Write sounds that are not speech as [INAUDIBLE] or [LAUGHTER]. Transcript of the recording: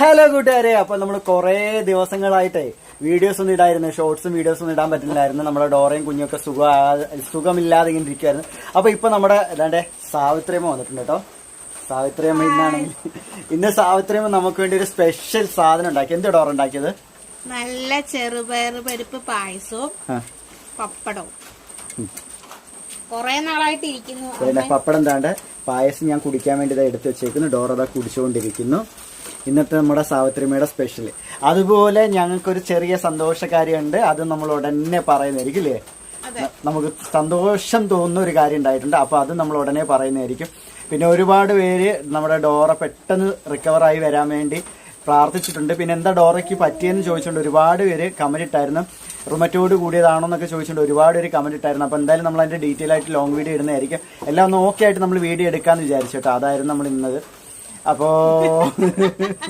Hello കൂട്ടുകാരെ അപ്പൊ നമ്മൾ കുറെ ദിവസങ്ങളായിട്ടേ വീഡിയോസ് ഒന്നും ഇടായിരുന്നു ഷോർട്സും വീഡിയോസ് ഒന്നും ഇടാൻ പറ്റില്ലായിരുന്നു നമ്മുടെ ഡോറയും കുഞ്ഞൊക്കെ സുഖ സുഖമില്ലാതെ ഇങ്ങനെ ഇരിക്കുമായിരുന്നു അപ്പൊ ഇപ്പൊ നമ്മുടെ ഏതാണ്ട് സാവിത്രിയമ്മ വന്നിട്ടുണ്ട് കേട്ടോ. സാവിത്രിയമ്മ ഇന്നാണെങ്കിൽ ഇന്ന് സാവിത്രിയമ്മ നമുക്ക് വേണ്ടി ഒരു സ്പെഷ്യൽ സാധനം ഉണ്ടാക്കി. എന്ത് ഡോറ ഉണ്ടാക്കിയത്? നല്ല ചെറുപയർ പരിപ്പ് പായസവും പപ്പടവും. കൊറേ നാളായിട്ട് ഇരിക്കുന്നു. പപ്പടം താണ്ട് പായസം ഞാൻ കുടിക്കാൻ വേണ്ടി എടുത്തു എടുത്ത് വെച്ചേക്കുന്നു. ഡോറ അതാ കുടിച്ചുകൊണ്ടിരിക്കുന്നു. ഇന്നത്തെ നമ്മുടെ സാവിത്രിമയുടെ സ്പെഷ്യൽ അതുപോലെ ഞങ്ങൾക്കൊരു ചെറിയ സന്തോഷകാര്യമുണ്ട് അത് നമ്മൾ ഉടനെ പറയുന്നതായിരിക്കും അല്ലേ നമുക്ക് സന്തോഷം തോന്നുന്ന ഒരു കാര്യം ഉണ്ടായിട്ടുണ്ട്. അപ്പൊ അത് നമ്മൾ ഉടനെ പറയുന്നതായിരിക്കും. പിന്നെ ഒരുപാട് പേര് നമ്മുടെ ഡോറ പെട്ടെന്ന് റിക്കവറായി വരാൻ വേണ്ടി പ്രാർത്ഥിച്ചിട്ടുണ്ട്. പിന്നെ എന്താ ഡോറയ്ക്ക് പറ്റിയെന്ന് ചോദിച്ചുകൊണ്ട് ഒരുപാട് പേര് കമന്റ് ഇട്ടായിരുന്നു. റുമറ്റോട് കൂടിയതാണോ എന്നൊക്കെ ചോദിച്ചുകൊണ്ട് ഒരുപാട് പേര് കമന്റ് ഇട്ടായിരുന്നു. അപ്പൊ എന്തായാലും നമ്മൾ അതിന്റെ ഡീറ്റെയിൽ ആയിട്ട് ലോങ് വീഡിയോ ഇടുന്നതായിരിക്കും. എല്ലാം ഒന്ന് ഓക്കെ ആയിട്ട് നമ്മൾ വീഡിയോ എടുക്കാന്ന് വിചാരിച്ചു കേട്ടോ. അതായിരുന്നു നമ്മൾ ഇന്നത്. അപ്പോ [LAUGHS]